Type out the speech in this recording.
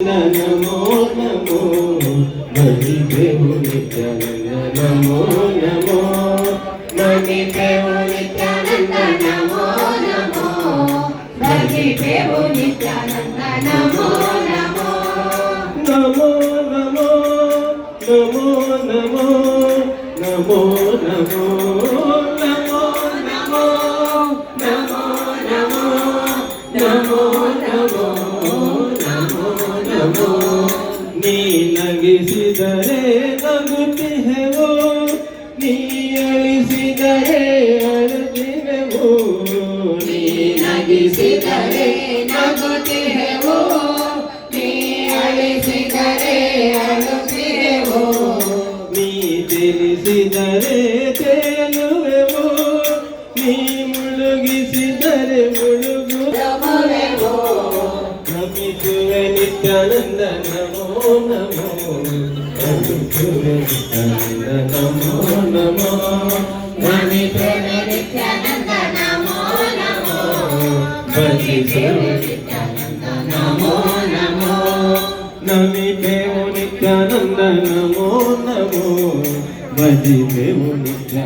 నమో నమో మణి దేవు నిత్యానంద నమో నమో మణి దేవు నిత్యానంద నమో నమో భజిదేవు నిత్యానంద నమో నమో నమో నమో నమో నమో నమో నమో నమో నమో నమో నమో నమో నమో నమో ನಮೋ ನೀ ನಗಿಸಿದರೆ ನಗುತ್ತಿಹೆವೋ ನೀ ಅಳಿಸಿದರೆ ಅಳುತ್ತಿವೆವೋ ನೀ ನಗಿಸಿದರೆ ನಗುತ್ತಿಹೆವೋ ನೀ ಅಳಿಸಿದರೆ ಅಳುತ್ತಿಹೆವೋ ನೀ ತಿಳಿಸಿದರೆ ತೇಲುವೆವೋ అద్భుత నిత్యానంద నమో నమో అద్భుత నిత్యానంద నమో నమో నమో నమో నమి దేవు నిత్యానంద నమో నమో భజి దేవు నిత్య